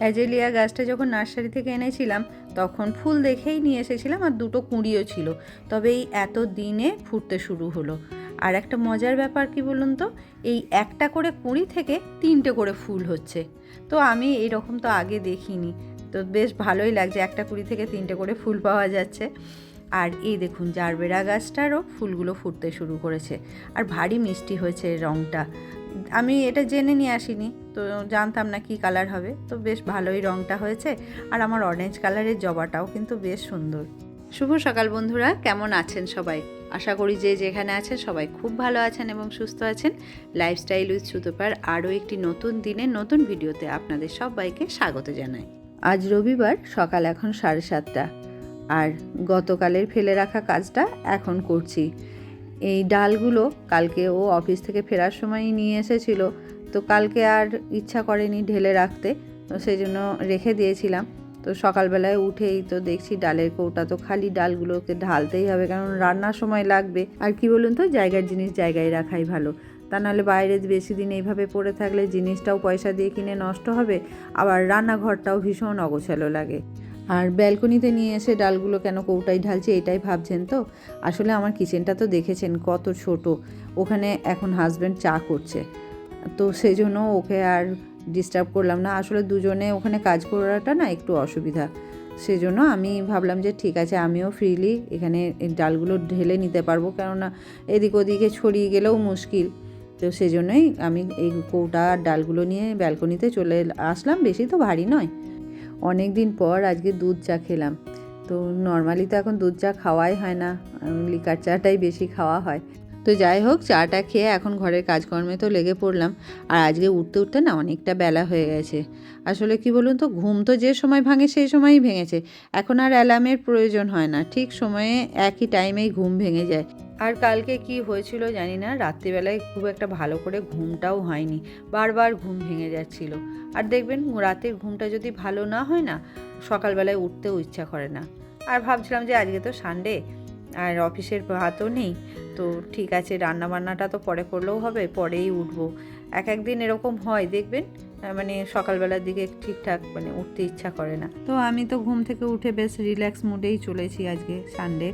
Azalea গাছটা যখন nursery থেকে এনেছিলাম, তখন ফুল দেখেই নিয়ে এসেছিলাম আর দুটো কুঁড়িও ছিল। তবে এই এত দিনে ফুটতে শুরু হলো। আর একটা মজার ব্যাপার কি বলুন তো? এই একটা করে কুঁড়ি থেকে তিনটে করে ফুল হচ্ছে। তো আমি এইরকম তো আগে দেখিনি। তো বেশ ভালোই লাগছে, একটা কুড়ি থেকে তিনটে করে ফুল পাওয়া যাচ্ছে। আর এই দেখুন, জারবেরা গাছটারও ফুলগুলো ফুটতে শুরু করেছে। আর ভারী মিষ্টি হয়েছে রঙটা আমি এটা জেনে নিয়ে আসিনি, তো জানতাম না কি কালার হবে। তো বেশ ভালোই রঙটা হয়েছে, আর আমার অরেঞ্জ কালারের জবাটাও কিন্তু বেশ সুন্দর। শুভ সকাল বন্ধুরা, কেমন আছেন সবাই? আশা করি যে যেখানে আছেন সবাই খুব ভালো আছেন এবং সুস্থ আছেন। লাইফস্টাইল উইথ সুতোপার আরও একটি নতুন দিনে, নতুন ভিডিওতে আপনাদের সবাইকে স্বাগত জানাই। আজ রবিবার, সকাল এখন সাড়ে সাতটা। আর গতকালের ফেলে রাখা কাজটা এখন করছি। এই ডালগুলো কালকে ও অফিস থেকে ফেরার সময়ই নিয়ে এসেছিল। তো কালকে আর ইচ্ছা করেনি ঢেলে রাখতে, তো সেই জন্য রেখে দিয়েছিলাম। তো সকালবেলায় উঠেই তো দেখছি ডালের কৌটা, তো খালি ডালগুলোকে ঢালতেই হবে, কারণ রান্নার সময় লাগবে। আর কি বলুন তো, জায়গার জিনিস জায়গায় রাখাই ভালো। তা নাহলে বাইরে বেশি দিন এইভাবে পড়ে থাকলে জিনিসটাও পয়সা দিয়ে কিনে নষ্ট হবে, আবার রান্নাঘরটাও ভীষণ অগোছালো লাগে। আর ব্যালকনিতে নিয়ে এসে ডালগুলো কেন কৌটাই ঢালছে এটাই ভাবছেন তো? আসলে আমার কিচেনটা তো দেখেছেন কত ছোট। ওখানে এখন হাজব্যান্ড চা করছে। তো সেই জন্য ওকে আর ডিস্টার্ব করলাম না। আসলে দুজনে ওখানে কাজ করাটা না একটু অসুবিধা। সেজন্য আমি ভাবলাম যে ঠিক আছে, আমিও ফ্রিলি এখানে ডালগুলো ঢেলে নিতে পারব। কেননা এদিক ওদিকে ছড়িয়ে গেলেও মুশকিল। তো সেজন্যই আমি এই কৌটা আর ডালগুলো নিয়ে ব্যালকনিতে চলে আসলাম। বেশি তো ভারী নয়। অনেক দিন পর আজকে দুধ চা খেলাম। তো নর্মালি তো এখন দুধ চা খাওয়াই হয় না লিকার চাটাই বেশি খাওয়া হয়। তো যাই হোক, চাটা খেয়ে এখন ঘরের কাজকর্মে তো লেগে পড়লাম। আর আজকে উঠতে উঠতে না অনেকটা বেলা হয়ে গেছে। আসলে কি বলুন তো, ঘুম তো যে সময় ভাঙে সেই সময়ই ভেঙেছে। এখন আর অ্যালার্মের প্রয়োজন হয় না। ঠিক সময়ে একই টাইমেই ঘুম ভেঙে যায়। আর কালকে কি হয়েছিল জানি না, রাত্রিবেলায় খুব একটা ভালো করে ঘুমটাও হয়নি, বারবার ঘুম ভেঙে যাচ্ছিল। আর দেখবেন, রাতের ঘুমটা যদি ভালো না হয় না, সকালবেলায় উঠতেও ইচ্ছা করে না। আর ভাবছিলাম যে আজকে তো সানডে আর অফিসের ভাতও নেই, তো ঠিক আছে রান্না বান্নাটা তো পরে করলেও হবে, পরেই উঠবো। এক একদিন এরকম হয়, দেখবেন? মানে সকালবেলার দিকে ঠিকঠাক মানে উঠতে ইচ্ছা করে না। তো আমি তো ঘুম থেকে উঠে বেশ রিল্যাক্স মুডেই চলেছি আজকে সানডে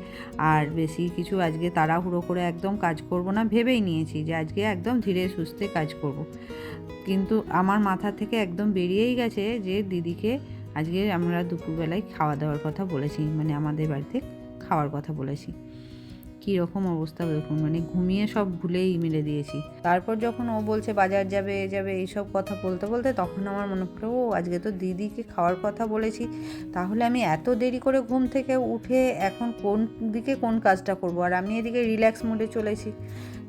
আর বেশি কিছু আজকে তাড়াহুড়ো করে একদম কাজ করব না, ভেবেই নিয়েছি যে আজকে একদম ধীরে সুস্থে কাজ করব। কিন্তু আমার মাথা থেকে একদম বেরিয়েই গেছে যে দিদিকে আজকে আমরা দুপুরবেলায় খাওয়া দাওয়ার কথা বলেছি মানে আমাদের বাড়িতে খাওয়ার কথা বলেছি। রকম অবস্থা দেখুন মানে ঘুমিয়ে সব ভুলেই মেরে দিয়েছি। তারপর যখন ও বলছে, বাজার যাবে, এ যাবে, এইসব কথা বলতে বলতে, তখন আমার মনে পড়ে, ও, আজকে তো দিদিকে খাওয়ার কথা বলেছি। তাহলে আমি এত দেরি করে ঘুম থেকে উঠে এখন কোন দিকে কোন কাজটা করব? আর আমি এদিকে রিল্যাক্স মুডে চলেছি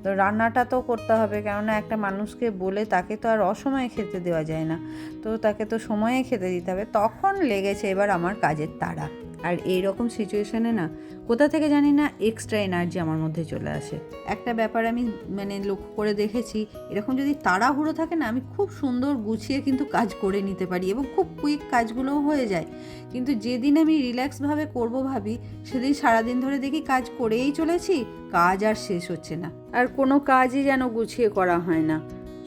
তো রান্নাটা তো করতে হবে, কেননা একটা মানুষকে বলে তাকে তো আর অসময়ে খেতে দেওয়া যায় না। তো তাকে তো সময়ে খেতে দিতে হবে। তখন লেগেছে এবার আমার কাজের তাড়া। আর এই রকম সিচুয়েশনে না, কোথা থেকে জানি না এক্সট্রা এনার্জি আমার মধ্যে চলে আসে। একটা ব্যাপার আমি মানে লক্ষ্য করে দেখেছি, এরকম যদি তাড়াহুড়ো থাকে না, আমি খুব সুন্দর গুছিয়ে কিন্তু কাজ করে নিতে পারি এবং খুব কুইক কাজগুলোও হয়ে যায়। কিন্তু যেদিন আমি রিল্যাক্সভাবে করব ভাবি, সেদিন সারাদিন ধরে দেখি কাজ করেই চলেছি, কাজ আর শেষ হচ্ছে না। আর কোনো কাজই যেন গুছিয়ে করা হয় না।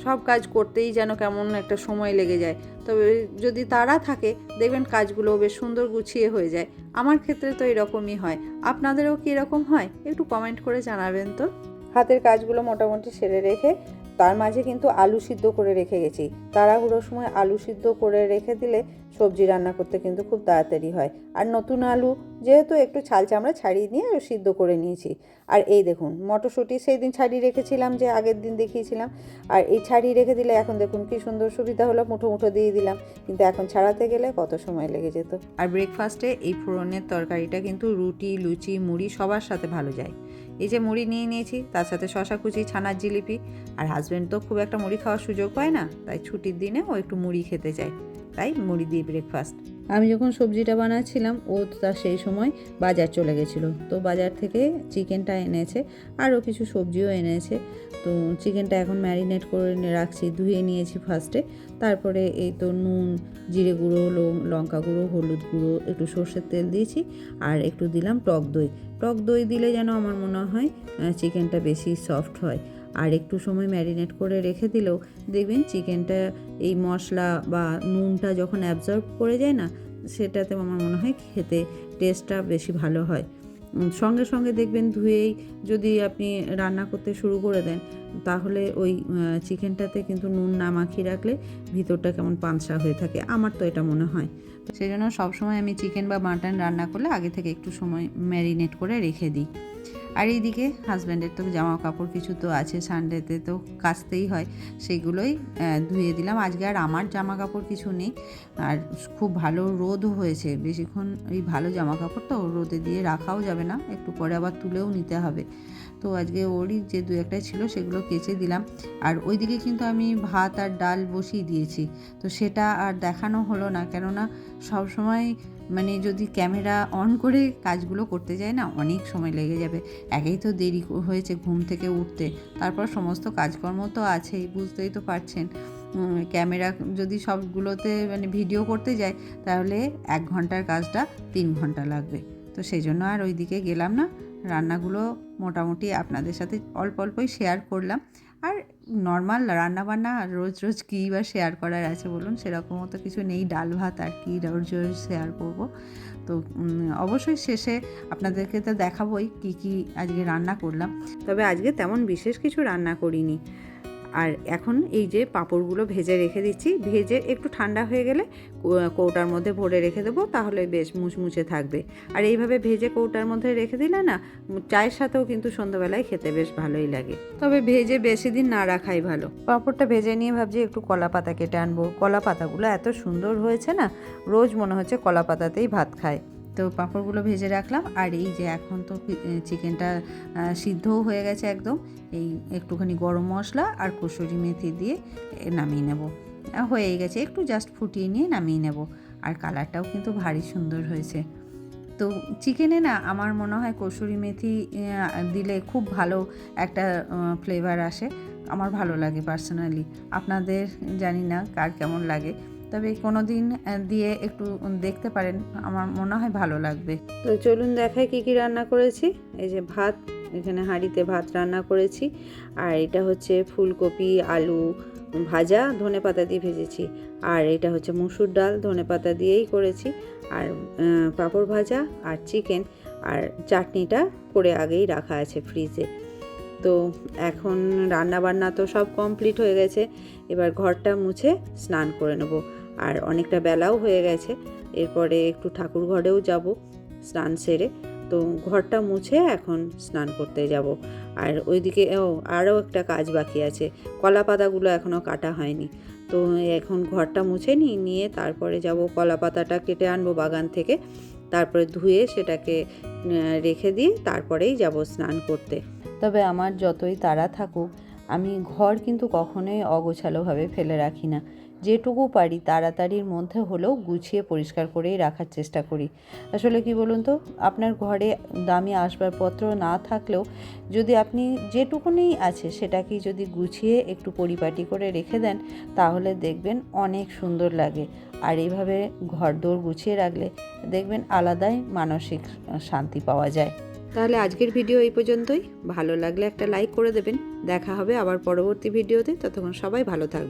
সব কাজ করতেই যেন কেমন একটা সময় লেগে যায়। তবে যদি তারা থাকে, দেখবেন কাজগুলো বেশ সুন্দর গুছিয়ে হয়ে যায়। আমার ক্ষেত্রে তো এরকমই হয়। আপনাদেরও কি এরকম হয়? একটু কমেন্ট করে জানাবেন তো। হাতের কাজগুলো মোটামুটি সেরে রেখে, তার মাঝে কিন্তু আলু সিদ্ধ করে রেখে গেছি। তাড়াহুড়োর সময় আলু সিদ্ধ করে রেখে দিলে সবজি রান্না করতে কিন্তু খুব তাড়াতাড়ি হয়। আর নতুন আলু যেহেতু একটু ছাল চামড়া ছাড়িয়ে নিয়ে সিদ্ধ করে নিয়েছি। আর এই দেখুন, মটরশুঁটি সেই দিন ছাড়িয়ে রেখেছিলাম যে আগের দিন দেখিয়েছিলাম। আর এই ছাড়িয়ে রেখে দিলে এখন দেখুন কি সুন্দর সুবিধা হলো, মুঠো মুঠো দিয়ে দিলাম। কিন্তু এখন ছাড়াতে গেলে কত সময় লেগে যেত। আর ব্রেকফাস্টে এই ফোড়নের তরকারিটা কিন্তু রুটি, লুচি, মুড়ি সবার সাথে ভালো যায়। এই যে মুড়ি নিয়ে নিয়েছি, তার সাথে শশা কুচি, ছানার জিলিপি। আর হাজব্যান্ড তো খুব একটা মুড়ি খাওয়ার সুযোগ পায় না, তাই ছুটির দিনে ও একটু মুড়ি খেতে চায় তাই মুড়ি দিয়ে ব্রেকফাস্ট আমি যখন সবজিটা বানাচ্ছিলাম, ও তার সেই সময় বাজার চলে গেছিল। তো বাজার থেকে চিকেনটা এনেছে, আরও কিছু সবজিও এনেছে। তো চিকেনটা এখন ম্যারিনেট করে রাখছি, ধুয়ে নিয়েছি ফার্স্টে তারপরে এই তো নুন, জিরে গুঁড়ো লঙ্কা গুঁড়ো, হলুদ গুঁড়ো, একটু সর্ষের তেল দিয়েছি, আর একটু দিলাম টক দই। টক দই দিলে যেন আমার মনে হয় চিকেনটা বেশি সফট হয়। আর একটু সময় ম্যারিনেট করে রেখে দিলেও দেখবেন চিকেনটা এই মশলা বা নুনটা যখন অ্যাবজর্ব করে যায় না সেটাতে আমার মনে হয় খেতে টেস্টটা বেশি ভালো হয়। সঙ্গে সঙ্গে দেখবেন ধুয়েই যদি আপনি রান্না করতে শুরু করে দেন তাহলে ওই চিকেনটাতে কিন্তু নুন না মাখিয়ে রাখলে ভিতরটা কেমন পানসা হয়ে থাকে। আমার তো এটা মনে হয়। তো সেই জন্য সবসময় আমি চিকেন বা মাটন রান্না করলে আগে থেকে একটু সময় ম্যারিনেট করে রেখে দিই। আর এইদিকে হাজব্যান্ডের তো জামা কাপড় কিছু তো আছে, সানডেতে তো কাচতেই হয়, সেগুলোই ধুয়ে দিলাম। আজকে আর আমার জামা কাপড় কিছু নেই। আর খুব ভালো রোদও হয়েছে, বেশিক্ষণ এই ভালো জামা কাপড় তো রোদে দিয়ে রাখাও যাবে না, একটু পরে আবার তুলেও নিতে হবে। তো আজকে ওরই যে দু একটা ছিল সেগুলো কেচে দিলাম। আর ওইদিকে কিন্তু আমি ভাত আর ডাল বসিয়ে দিয়েছি। তো সেটা আর দেখানো হলো না। কেননা সব সময় মানে যদি ক্যামেরা অন করে কাজগুলো করতে যায় না, অনেক সময় লেগে যাবে। একেই তো দেরি হয়েছে ঘুম থেকে উঠতে। তারপর সমস্ত কাজকর্ম তো আছেই, বুঝতেই তো পারছেন। ক্যামেরা যদি সবগুলোতে মানে ভিডিও করতে যায়, তাহলে এক ঘণ্টার কাজটা তিন ঘণ্টা লাগবে। তো সেই জন্য আর ওইদিকে গেলাম না। রান্নাগুলো মোটামুটি আপনাদের সাথে অল্প অল্পই শেয়ার করলাম। আর নর্মাল রান্নাবান্না রোজ রোজ কী বা শেয়ার করার আছে বলুন সেরকমও তো কিছু নেই। ডাল ভাত আর কি রোজ রোজ শেয়ার করব। তো অবশ্যই শেষে আপনাদেরকে তো দেখাবোই কী কী আজকে রান্না করলাম। তবে আজকে তেমন বিশেষ কিছু রান্না করিনি। আর এখন এই যে পাঁপড়গুলো ভেজে রেখে দিচ্ছি, ভেজে একটু ঠান্ডা হয়ে গেলে কৌটার মধ্যে ভরে রেখে দেবো, তাহলে বেশ মুচমুচে থাকবে। আর এইভাবে ভেজে কৌটার মধ্যে রেখে দিলে না, চায়ের সাথেও কিন্তু সন্ধ্যাবেলায় খেতে বেশ ভালোই লাগে। তবে ভেজে বেশি দিন না রাখাই ভালো। পাঁপড়টা ভেজে নিয়ে ভাবছি একটু কলা পাতা কেটে আনব। কলা পাতাগুলো এত সুন্দর হয়েছে না, রোজ মনে হচ্ছে কলা পাতাতেই ভাত খায়। তো পাঁপড়গুলো ভেজে রাখলাম আর এই যে এখন তো চিকেনটা সিদ্ধও হয়ে গেছে একদম। এই একটুখানি গরম মশলা আর কসুরি মেথি দিয়ে নামিয়ে নেব। হয়েই গেছে, একটু জাস্ট ফুটিয়ে নিয়ে নামিয়ে নেব। আর কালারটাও কিন্তু ভারী সুন্দর হয়েছে। তো চিকেনে না আমার মনে হয় কসুরি মেথি দিলে খুব ভালো একটা ফ্লেভার আসে। আমার ভালো লাগে পার্সোনালি আপনাদের জানি না কার কেমন লাগে। তবে কোনো দিন দিয়ে একটু দেখতে পারেন। আমার মনে হয় ভালো লাগবে। তো চলুন দেখাই কি কি রান্না করেছি। এই যে ভাত, এখানে হাঁড়িতে ভাত রান্না করেছি। আর এটা হচ্ছে ফুলকপি, আলু ভাজা, ধনে পাতা দিয়ে ভেজেছি। আর এটা হচ্ছে মুসুর ডাল, ধনে পাতা দিয়েই করেছি। আর পাঁপড় ভাজা আর চিকেন আর চাটনিটা করে আগেই রাখা আছে ফ্রিজে। তো এখন রান্না বান্না তো সব কমপ্লিট হয়ে গেছে। এবার ঘরটা মুছে স্নান করে নেব। আর অনেকটা বেলাও হয়ে গেছে। এরপরে একটু ঠাকুর ঘরেও যাব স্নান সেরে। তো ঘরটা মুছে এখন স্নান করতে যাব। আর ওইদিকে, ও, আরও একটা কাজ বাকি আছে। কলা পাতাগুলো এখনও কাটা হয়নি। তো এখন ঘরটা মুছে নিই, নিয়ে তারপরে যাব কলা পাতাটা কেটে আনব বাগান থেকে। তারপরে ধুয়ে সেটাকে রেখে দিয়ে তারপরেই যাব স্নান করতে। তবে আমার যতই তাড়া থাকুক আমি ঘর কিন্তু কখনোই অগোছালোভাবে ফেলে রাখি না। যেটুকু পারি তাড়াতাড়ির মধ্যে হলেও গুছিয়ে পরিষ্কার করেই রাখার চেষ্টা করি। আসলে কি বলুন তো, আপনার ঘরে দামি আসবাবপত্র না থাকলেও যদি আপনি যেটুকুনি আছে সেটাকে যদি গুছিয়ে একটু পরিপাটি করে রেখে দেন, তাহলে দেখবেন অনেক সুন্দর লাগে। আর এইভাবে ঘর ঘরদোর গুছিয়ে রাখলে দেখবেন আলাদাই মানসিক শান্তি পাওয়া যায়। তাহলে আজকের ভিডিও এই পর্যন্তই। ভালো লাগলে একটা লাইক করে দেবেন। দেখা হবে আবার পরবর্তী ভিডিওতে। ততক্ষণ সবাই ভালো থাকবেন।